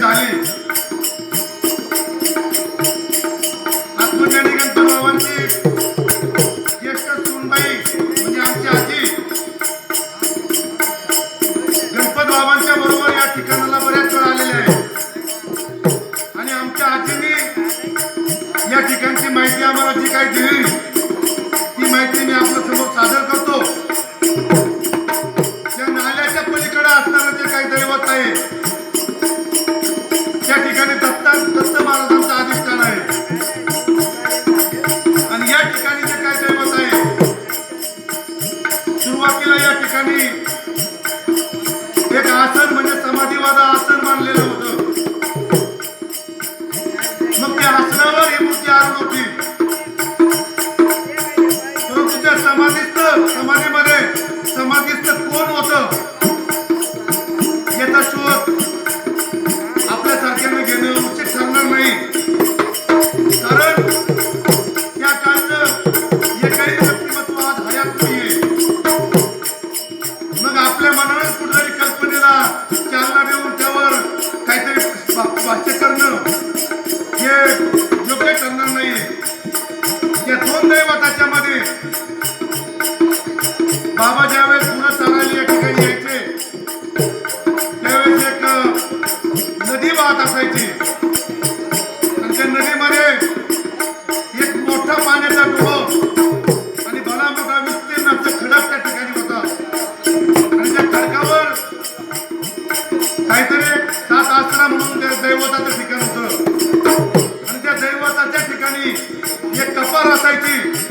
大利 আমার म्हणून त्या दैवताचं ठिकाण होतं आणि त्या दैवताच्या ठिकाणी एक कपार असायची.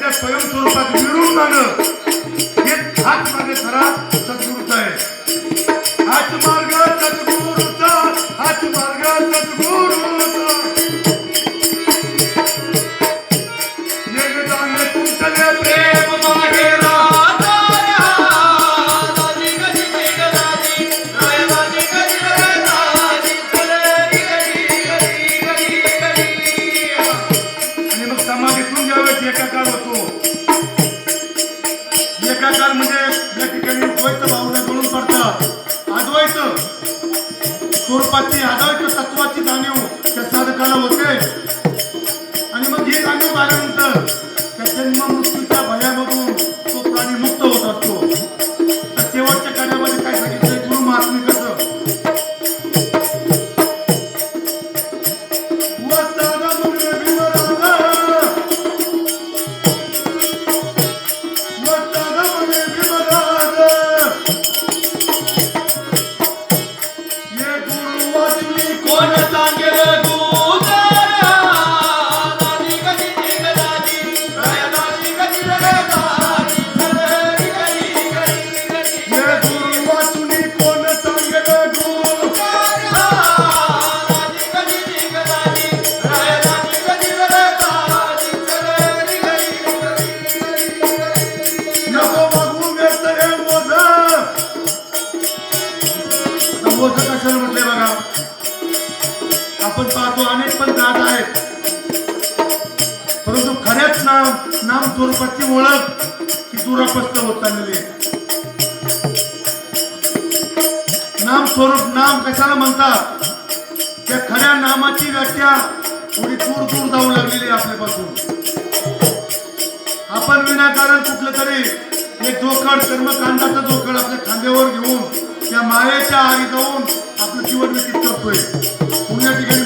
त्या स्वयंस्वरूपात मिळून जाणं हे हाच खरा জোর পাচ্ছি আদায় स्वरूपाची ओळख ही दुरापस्त होत चाललेली आहे. नाम स्वरूप नाम कशाला म्हणतात? त्या खऱ्या नामाची व्याख्या थोडी दूर दूर जाऊ लागलेली आहे आपल्यापासून. आपण विनाकारण कुठलं तरी एक जोखड कर्मकांडाचा जोखड आपल्या खांद्यावर घेऊन त्या मायेच्या आगी जाऊन आपलं जीवन व्यतीत करतोय. पुण्या ठिकाणी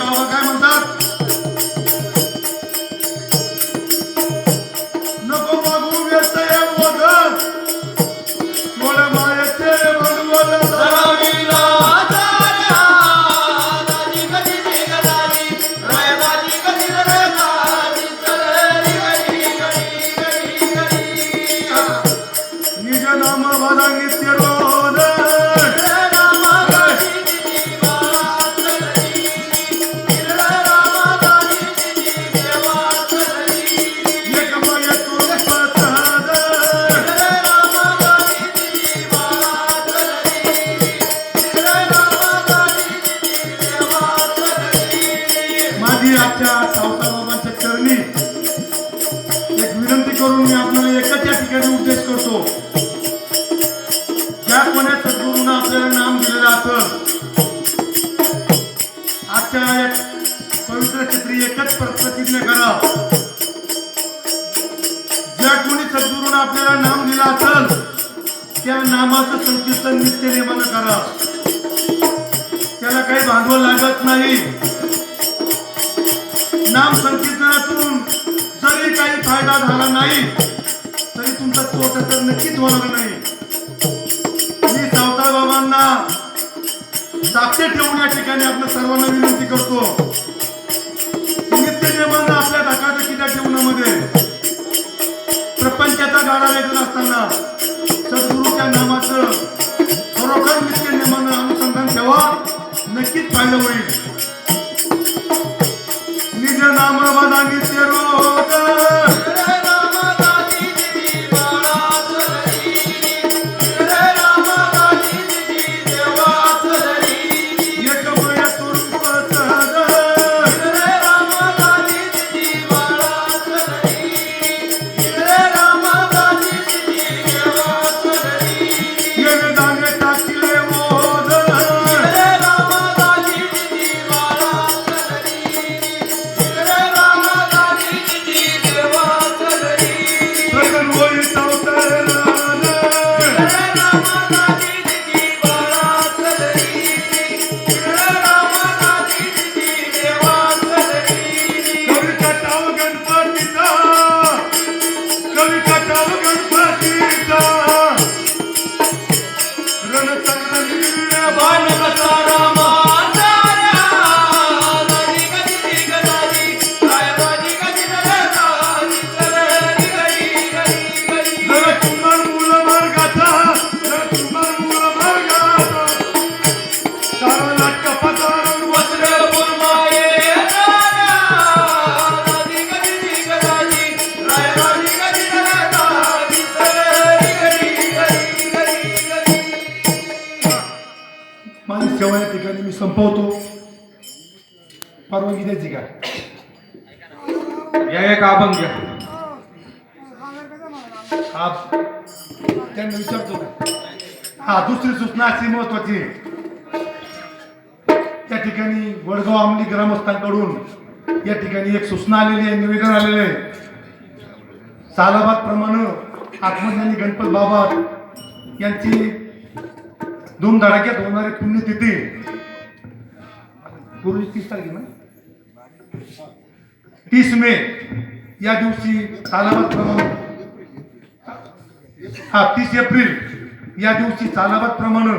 आपल्याला नाम दिला असेल त्या नामाचं संकीर्तन नित्य निर्माण करा. त्याला काही भांडवल लागत नाही. नाम संकीर्तनातून जरी काही फायदा झाला नाही तरी तुमचा तोटा तर नक्कीच होणार नाही. मी सावता बाबांना साक्षी ठेवून या ठिकाणी आपल्या सर्वांना विनंती करतो. नित्य निर्माण आपल्या धकाधकीच्या किल्ल्या आढावा घेत असताना सद्गुरूच्या नामाचं खरोखर नित्य नियमानं अनुसंधान ठेवा नक्कीच फायदा होईल. हा दुसरी सूचना अशी महत्वाची. आहे. त्या ठिकाणी वडगाव आमली ग्रामस्थांकडून या ठिकाणी एक सूचना आलेली आहे निवेदन आलेलं आहे. सालाबाद प्रमाणे आत्मज्ञानी गणपत बाबा यांची धूमधडाक्यात होणारी पुण्यतिथी. पूर्वी तीस तारखे ना? तीस मे या दिवशी सालाबाद प्रमाणे हा तीस एप्रिल. या दिवशी चालाबादप्रमाणे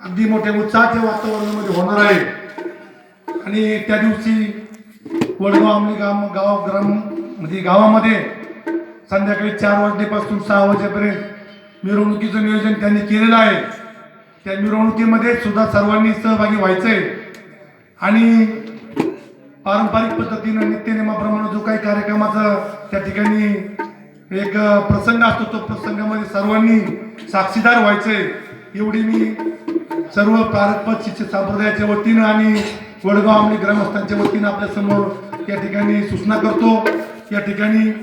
अगदी मोठ्या उत्साहाच्या वातावरणामध्ये होणार आहे. आणि त्या दिवशी वडगाव आमली गाव गाव ग्राम म्हणजे गावामध्ये संध्याकाळी चार वाजल्यापासून सहा वाजेपर्यंत मिरवणुकीचं नियोजन त्यांनी केलेलं आहे. त्या मिरवणुकीमध्ये सुद्धा सर्वांनी सहभागी व्हायचं आहे आणि पारंपरिक पद्धतीनं नित्यनेमाप्रमाणे जो काही कार्यक्रमाचा त्या ठिकाणी एक प्रसंग असतो तो प्रसंगामध्ये सर्वांनी साक्षीदार व्हायचंय एवढी मी सर्व पारपत शिक्षक संप्रदायाच्या वतीनं आणि वडगाव आमली ग्रामस्थांच्या वतीनं आपल्यासमोर या ठिकाणी सूचना करतो. या ठिकाणी